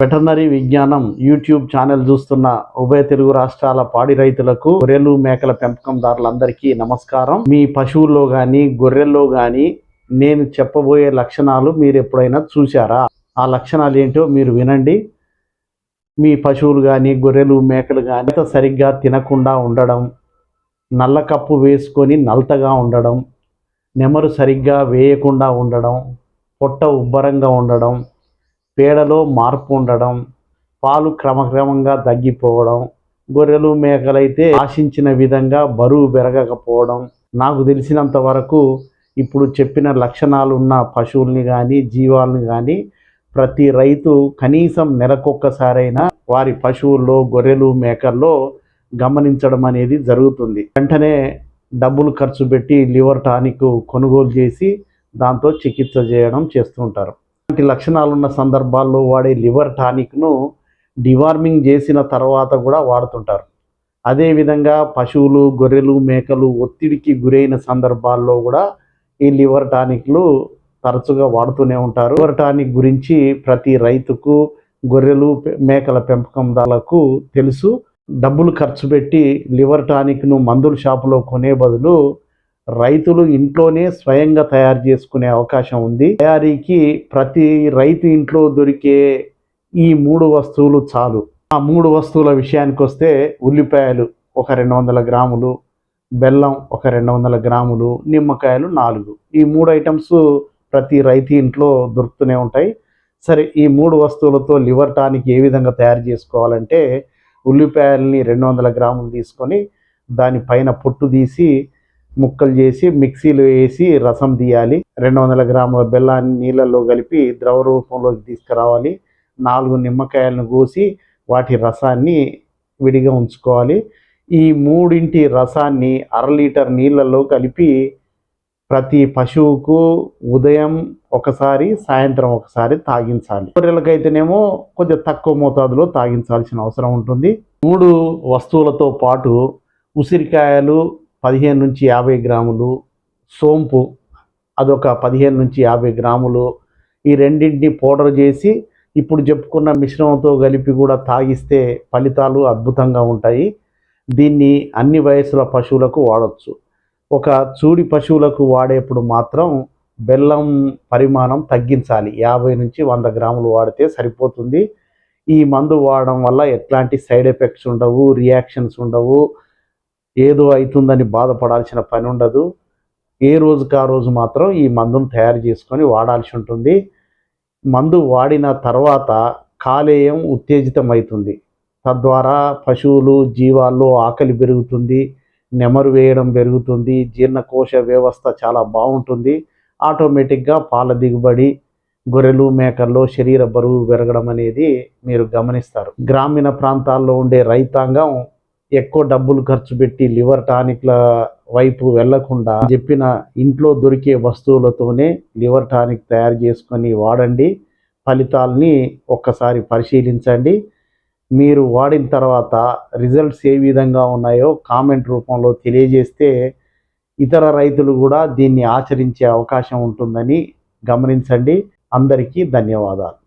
Veterinary విజ్ఞానం YouTube channel చూస్తున్న ఉభయ తెలుగు రాష్ట్రాల పాడి రైతులకు గొర్రెలు మేకల పెంపకందారులందరికీ నమస్కారం. మీ పశువుల్లో కానీ గొర్రెల్లో కానీ నేను చెప్పబోయే లక్షణాలు మీరు ఎప్పుడైనా చూశారా? ఆ లక్షణాలు ఏంటో మీరు వినండి. మీ పశువులు కానీ గొర్రెలు మేకలు కానీ సరిగ్గా తినకుండా ఉండడం నల్ల కప్పు వేసుకొని నల్లతగా ఉండడం నెమరు సరిగ్గా వేయకుండా ఉండడం పొట్ట ఉబ్బరంగా ఉండడం పేడలో మార్పు ఉండడం పాలు క్రమక్రమంగా తగ్గిపోవడం గొర్రెలు మేకలైతే ఆశించిన విధంగా బరువు పెరగకపోవడం నాకు తెలిసినంత వరకు ఇప్పుడు చెప్పిన లక్షణాలు ఉన్న పశువుల్ని కానీ జీవాలని కానీ ప్రతి రైతు కనీసం నెలకొక్కసారైనా వారి పశువుల్లో గొర్రెలు మేకల్లో గమనించడం అనేది జరుగుతుంది. వెంటనే డబ్బులు ఖర్చు పెట్టి లివర్ టానిక్ కొనుగోలు చేసి దాంతో చికిత్స చేయడం చేస్తుంటారు. ఇలాంటి లక్షణాలు ఉన్న సందర్భాల్లో వాడే లివర్ టానిక్ను డివార్మింగ్ చేసిన తర్వాత కూడా వాడుతుంటారు. అదేవిధంగా పశువులు గొర్రెలు మేకలు ఒత్తిడికి గురైన సందర్భాల్లో కూడా ఈ లివర్ టానిక్లు తరచుగా వాడుతూనే ఉంటారు. లివర్ టానిక్ గురించి ప్రతి రైతుకు గొర్రెలు మేకల పెంపకందారులకు తెలుసు. డబ్బులు ఖర్చు పెట్టి లివర్ టానిక్ను మందుల షాపులో కొనే బదులు రైతులు ఇంట్లోనే స్వయంగా తయారు చేసుకునే అవకాశం ఉంది. తయారీకి ప్రతి రైతు ఇంట్లో దొరికే ఈ మూడు వస్తువులు చాలు. ఆ మూడు వస్తువుల విషయానికి వస్తే ఉల్లిపాయలు ఒక రెండు వందల గ్రాములు బెల్లం ఒక రెండు వందల గ్రాములు నిమ్మకాయలు నాలుగు. ఈ మూడు ఐటమ్స్ ప్రతి రైతు ఇంట్లో దొరుకుతూనే ఉంటాయి. సరే ఈ మూడు వస్తువులతో లివర్ టానిక్ ఏ విధంగా తయారు చేసుకోవాలంటే ఉల్లిపాయల్ని రెండు వందల గ్రాములు తీసుకొని దానిపైన పొట్టు తీసి ముక్కలు చేసి మిక్సీలో వేసి రసం తీయాలి. రెండు వందల గ్రాముల బెల్లాన్ని నీళ్ళల్లో కలిపి ద్రవ రూపంలోకి తీసుకురావాలి. నాలుగు నిమ్మకాయలను కోసి వాటి రసాన్ని విడిగా ఉంచుకోవాలి. ఈ మూడింటి రసాన్ని అర లీటర్ నీళ్ళల్లో కలిపి ప్రతి పశువుకు ఉదయం ఒకసారి సాయంత్రం ఒకసారి తాగించాలి. గొర్రెలకైతేనేమో కొంచెం తక్కువ మోతాదులో తాగించాల్సిన అవసరం ఉంటుంది. మూడు వస్తువులతో పాటు ఉసిరికాయలు పదిహేను నుంచి యాభై గ్రాములు సోంపు అదొక పదిహేను నుంచి యాభై గ్రాములు. ఈ రెండింటిని పౌడర్ చేసి ఇప్పుడు చెప్పుకున్న మిశ్రమంతో కలిపి కూడా తాగిస్తే ఫలితాలు అద్భుతంగా ఉంటాయి. దీన్ని అన్ని వయసుల పశువులకు వాడచ్చు. ఒక చూడి పశువులకు వాడేప్పుడు మాత్రం బెల్లం పరిమాణం తగ్గించాలి. యాభై నుంచి వంద గ్రాములు వాడితే సరిపోతుంది. ఈ మందు వాడడం వల్ల ఎట్లాంటి సైడ్ ఎఫెక్ట్స్ ఉండవు రియాక్షన్స్ ఉండవు. ఏదో అవుతుందని బాధపడాల్సిన పని ఉండదు. ఏ రోజుకి ఆ రోజు మాత్రం ఈ మందును తయారు చేసుకొని వాడాల్సి ఉంటుంది. మందు వాడిన తర్వాత కాలేయం ఉత్తేజితం అవుతుంది తద్వారా పశువులు జీవాల్లో ఆకలి పెరుగుతుంది. నెమరు వేయడం పెరుగుతుంది జీర్ణకోశ వ్యవస్థ చాలా బాగుంటుంది. ఆటోమేటిక్గా పాల దిగుబడి గొర్రెలు మేకల్లో శరీర బరువు పెరగడం అనేది మీరు గమనిస్తారు. గ్రామీణ ప్రాంతాల్లో ఉండే రైతాంగం ఎక్కువ డబ్బులు ఖర్చు పెట్టి లివర్ టానిక్ల వైపు వెళ్ళకుండా చెప్పిన ఇంట్లో దొరికే వస్తువులతోనే లివర్ టానిక్ తయారు చేసుకొని వాడండి. ఫలితాల్ని ఒక్కసారి పరిశీలించండి. మీరు వాడిన తర్వాత రిజల్ట్స్ ఏ విధంగా ఉన్నాయో కామెంట్ రూపంలో తెలియజేస్తే ఇతర రైతులు కూడా దీన్ని ఆచరించే అవకాశం ఉంటుందని గమనించండి. అందరికీ ధన్యవాదాలు.